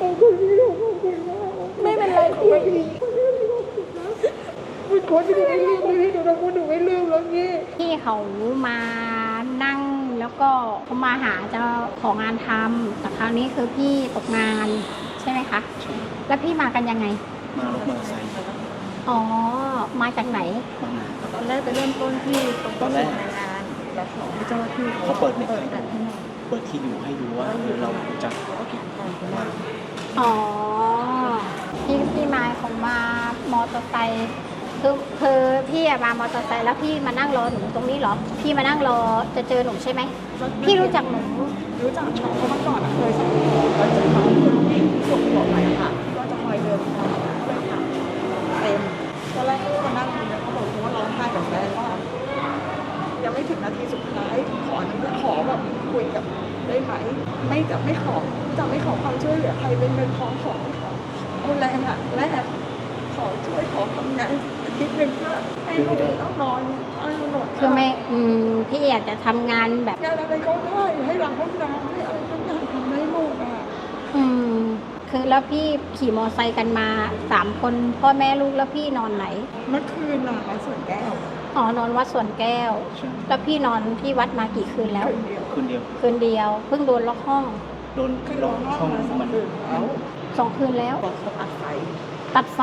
ขอบคุณพี่ขอบคุณมากไม่เป็นไรพี่คุณคนที่หนูไม่ลืมเลยพี่หนูทำคนหนูไม่ลืมแล้วพี่พี่เขามานั่งแล้วก็เขามาหาเจ้าของงานทำแต่คราวนี้คือพี่ตกงานใช่ไหมคะ แล้วพี่มากันยังไง มารถมอเตอร์ไซค์อ๋อ มาจากไหนมาหาตอนแรกไปเริ่มต้นที่ตรงตอนแรกงานแล้วขอให้เจ้าหน้าที่เขาเปิดเน็ตเปิดให้แบดูบให้หน่อยเปิดที่อยู่ให้ดูว่าเราจะเขาแข่งกันไปมา อ๋อ พี่พี่มาของมามอเตอร์ไซค์คือคือพี่อะมามอเตอร์ไซค์แล้วพี่มานั่งรอหนูตรงนี้เหรอ พี่มานั่งรอจะเจอหนูใช่ไหม พี่รู้จักหนู รู้จักน้องเขามาก่อนอะเคยสัมภาษณ์แล้วจะเขาคนที่ส่งบอกไปอะค่ะ ก็จะคอยเดินทางไปถามเต็มตอนแรกเขาก็มานั่งอยู่เนี่ยเขาบอกว่าร้องไห้กับแฟนว่ายังไม่ถึงนาทีสุดท้ายขอขอแบบคุยกับ ได้ไหมไม่จะไม่ขอจะไม่ขอความช่วยเหลือใครเป็นเงินทองขอไม่ขอเอาแรงอะแรกขอช่วยขอทำงานอาทิตย์หนึ่งเพื่อให้ลูกต้องนอนเอาหนวดคือไม่อืมพี่อยากจะทำงานแบบ งานอะไรก็ได้ให้ล้างห้องน้ำให้อะไรก็ได้ทำได้หมดอะ อืม คือแล้วพี่ขี่มอไซค์กันมาสามคนพ่อแม่ลูกแล้วพี่นอนไหน เมื่อคืนน่ะมาสวนแก้วอ๋อนอนวัดสวนแก้ว ใช่แล้วพี่นอนที่วัดมากี่คืนแล้ว คืนเดียวคืนเดียว คืนเดียว เพิ่งโดนล็อกห้องโดนคือล็ร้ออกงห้องมาสองมันคืนแล้วสองคืนแล้ว บอกเขาตัดไฟตัดไฟ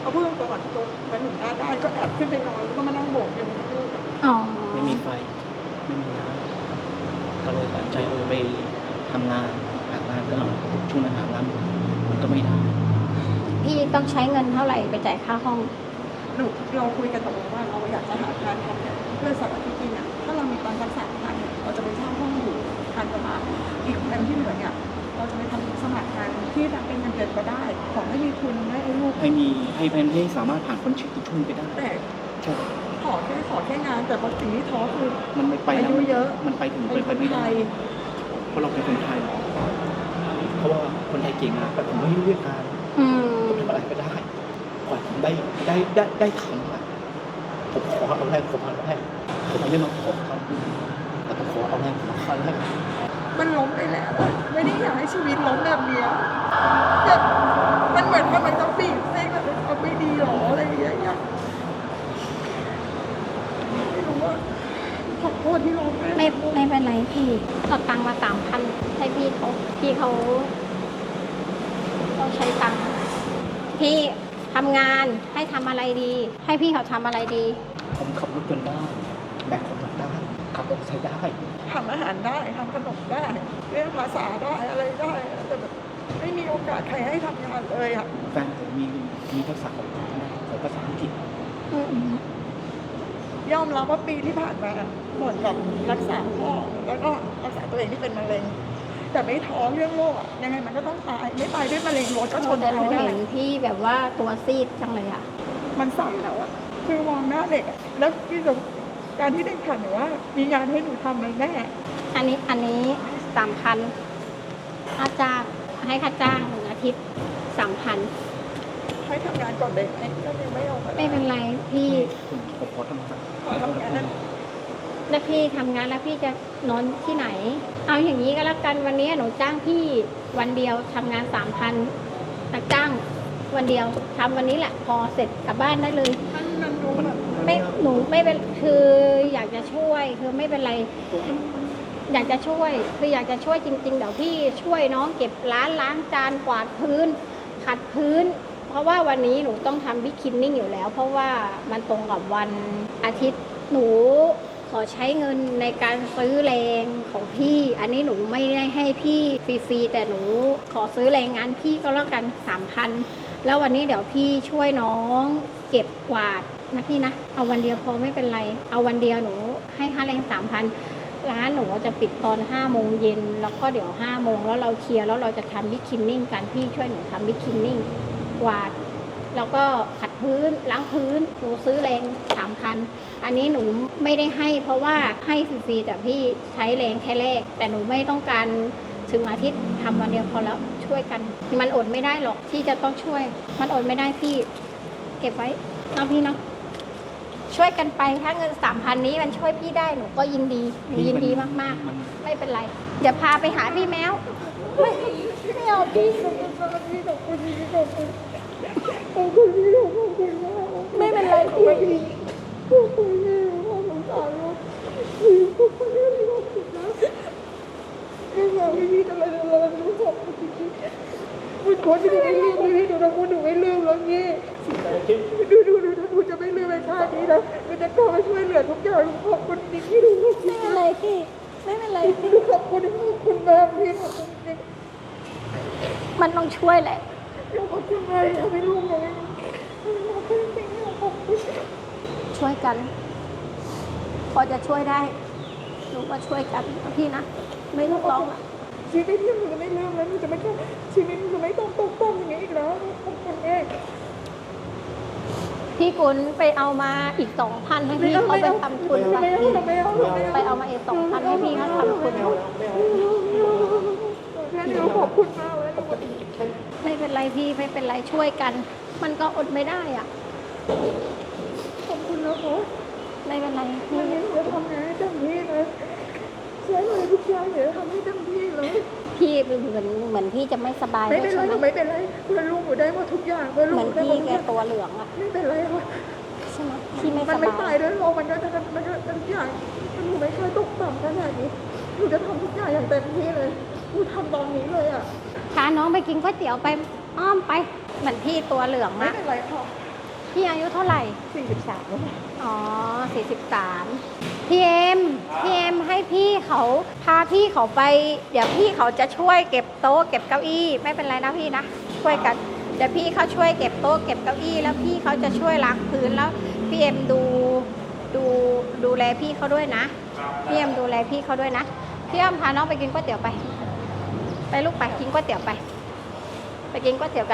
เขาเพิ่งก่อนจนไปถึงหน้าด้านก็แอบขึ้นไปนอนแล้วก็มานั่งโบกอยู่ที่ลูกอ๋อไม่มีไฟ ไม่มีน้ำก็เลยตัดใจเออไปทำงานหางานก็เอาช่วงนั้นหางานมันก็ไม่ได้ พี่ ต้องใช้เงินเท่าไหร่ไปจ่ายค่าห้อง หนูเราคุยกันตกลงว่าเราอยากจะหางานทำเนี่ยเพื่อสักอาทิตย์เนี่ยถ้าเรามีตังค์สักสามพันเนี่ยเราจะไปเช่าห้องอยู่พันประมาณอีกพันที่เหลือเนี่ยเราจะไปทำสมัครงานที่เป็นเงินเดือนก็ได้ ขอให้มีทุนให้ลูกให้มีให้เพนให้สามารถผ่านคนชิดทุนไปได้แต่ใช่ขอแค่ขอแค่งาน แต่บางสิ่งที่ท้อคือมันไม่ไปอาแล้วยุเยอะมันไปถึงไปไปไม่ได้เพราะเราเป็นคนไทยเพราะว่าคนไทยเก่งนะแต่ผมไม่รู้เรื่องการอืม อะไรก็ได้กว่าผมได้ได้ได้ได้ทำอะผมขอเอาแรกผมเอาแรกผมไม่ได้มาขอเขาแต่ผมขอเอาแรกผมเอาแรกมันล้มไปแล้วอะไม่ได้อยากให้ชีวิตล้มแบบเนี้ยอยากมันเหมือนว่ามันต้องบีบเส้นแบบเอาไม่ดีหรออะไรอย่างเงี้ยอยากไม่รู้ว่าขอโทษที่ร้องไห้ไม่ไม่เป็นไรพี่เอาตังค์มาสามพันให้พี่เขาพี่เขาต้องใช้ตังค์ พี่ทำงานให้ทำอะไรดี ให้พี่เขาทำอะไรดี ผมขับรถยนต์ได้แบกของหนักได้ขับรถใช้ได้ทำอาหารได้ทำขนมได้เรียนภาษาได้อะไรได้แต่แบบไม่มีโอกาสใครให้ทำงานเลยอะแฟนผมมีมีทักษะของของภาษาอังกฤษอืมยอมรับว่าปีที่ผ่านมาเหมือนกับรักษาพ่อแล้วก็รักษาตัวเองที่เป็นมะเร็ง แต่ไม่ท้อเรื่องโรคอะยังไงมันก็ต้องตายไม่ตายด้วยมะเร็งรถก็ชนแต่ตายเราได้เห็นพี่แบบว่าตัวซีดจังเลยอะมันสั่นแล้วอะคือมองหน้าเด็กอะแล้วที่จะการที่เด็กถามหนูว่า มีงานให้หนูทำไหมแม่อันนี้อันนี้สามพันค่าจ้างให้ค่าจ้างหนึ่งอาทิตย์สามพันให้ทำงานก่อนเด็กไอ้ก็ยังไม่เอามาไม่เป็นไรพี่ผมผมขอทำงานขอทำงานนั้น แล้วพี่ทำงานแล้วพี่จะนอนที่ไหน เอาอย่างนี้ก็แล้วกันวันนี้หนูจ้างพี่วันเดียวทำงานสามพันแต่จ้างวันเดียวทำวันนี้แหละพอเสร็จกลับบ้านได้เลยมันมันดูแบบไม่หนูไม่เป็นคืออยากจะช่วยคือไม่เป็นไร อยากจะช่วยคืออยากจะช่วยจริง ๆ เดี๋ยวพี่ช่วยน้องเก็บร้านล้างจานกวาดพื้น ขัดพื้น เพราะว่าวันนี้หนูต้องทำบิ๊กคินนิ่งอยู่แล้ว เพราะว่ามันตรงกับวันอาทิตย์หนู ขอใช้เงินในการซื้อแรงของพี่ อันนี้หนูไม่ได้ให้พี่ฟรีๆแต่หนูขอซื้อแรงงานพี่ก็แล้วกันสามพันแล้ววันนี้เดี๋ยวพี่ช่วยน้องเก็บกวาดนะพี่นะ เอาวันเดียวพอไม่เป็นไร เอาวันเดียวหนูให้ค่าแรงสามพันร้านหนูจะปิดตอน5้าโมงเย็นแล้วก็เดี๋ยว5้าโมงแล้วเราเคลียร์แล้วเราจะทำบิ๊กคินนิ่งกันพี่ช่วยหนูทำบิ๊กคินนิ่งกวาด แล้วก็ขัดพื้นล้างพื้นหนูซื้อแรง อันนี้หนูไม่ได้ให้ เพราะว่าให้ฟรีๆแต่พี่ใช้แรงแค่แรก แต่หนูไม่ต้องการถึงอาทิตย์ทำวันเดียวพอแล้วช่วยกัน มันอดไม่ได้หรอกที่จะต้องช่วย มันอดไม่ได้พี่เก็บไว้เนาะพี่เนาะช่วยกันไปถ้าเงินสามพันนี้มันช่วยพี่ได้หนูก็ยินดีหนูยินดีมากๆ ไม่เป็นไรเดี๋ยวพาไปหาพี่แมวไม่ไม่เอาพี่ขอบคุณพี่ขอบคุณขอบคุณพี่ขอบคุณไม่เป็นไรพี่ ขอบคุณพี่ขอสงสารลูกพี่ขอบคุณพี่ขอบคุณนะพี่อยากให้พี่อะไรอะไรลูกขอบคุณจริงๆคุณคนที่หนูไม่ลืมเลยพี่หนูทำคุณหนูไม่ลืมแล้วพี่ดูดูดูดูจะไม่ลืมไอ้ชาตินี้นะมันจะเข้ามาช่วยเหลือทุกอย่างขอบคุณจริงที่ดูขอบคุไม่เป็นไรพี่ไม่เป็นไรพี่ขอบคุณขอบคุณมากพี่ขอบคุณจริงมันต้องช่วยแหละขอบคุณมากอย่าไม่รู้เลยขอบคุณจริงขอบคุณ ช่วยกัน พอจะช่วยได้หนูก็ช่วยกันนะพี่นะ ไม่ต้องร้องอะชีวิตที่หนูจะไม่ลืมแล้วหนูจะไม่ต้องชีวิตหนูจะไม่ต้องตกต่ำอย่างนี้อีกแล้วขอบคุณแม่พี่กุลไปเอามาอีกสองพันให้พี่เขาไปทำทุนไปไม่เอาไม่เอาไม่เอาไปเอามาอีกสองพันให้พี่เขาทำทุนแค่เดียวขอบคุณมากเลยไม่เป็นไรพี่ไม่เป็นไรช่วยกัน มันก็อดไม่ได้อะ ไม่เป็นไรวันนี้หนูจะทำงานให้เต็มที่เลยใช้เลยทุกอย่างเดี๋ยวทำให้เต็มที่เลย พี่เหมือนเหมือนพี่จะไม่สบายไม่เป็นไรไม่เป็นไรเพื่อลูกหนูได้หมดทุกอย่างเพื่อนเหลูมืกอนได้หมพี่ดทุกแกอย่างตัวเหลืองอะไม่เป็นไรค่ะใช่ไหมพี่ไม่มันไม่ตายด้วยโลกมันก็จะมันก็ทุกอย่างหนูไม่เคยตกต่ำขนาดนี้หนูจะทำทุกอย่างอย่างเต็มที่เลยหนูทำตอนนี้เลยอะพาน้องไปกินก๋วยเตี๋ยวไปอ้อมไปเหมือนพี่ตัวเหลืองไม่เป็นไรค่ะ พี่อายุเท่าไหร่สี่สิบสามแล้วค่ะอ๋อสี่สิบสามพี่เอ็มพี่เอ็มให้พี่เขาพาพี่เขาไป เดี๋ยวพี่เขาจะช่วยเก็บโต๊ะเก็บเก้าอี้ไม่เป็นไรนะพี่นะช่วยกันเดี๋ยวพี่เขาช่วยเก็บโต๊ะเก็บเก้าอี้แล้วพี่เขาจะช่วยล้างพื้นแล้วพี่เอ็มดูดูดูแลพี่เขาด้วยนะพี่เอ็มดูแลพี่เขาด้วยนะพี่เอ็มพาน้องไปกินก๋วยเตี๋ยวไป ไปลูกไปกินก๋วยเตี๋ยวไป ไปกินก๋วยเตี๋ยวกัน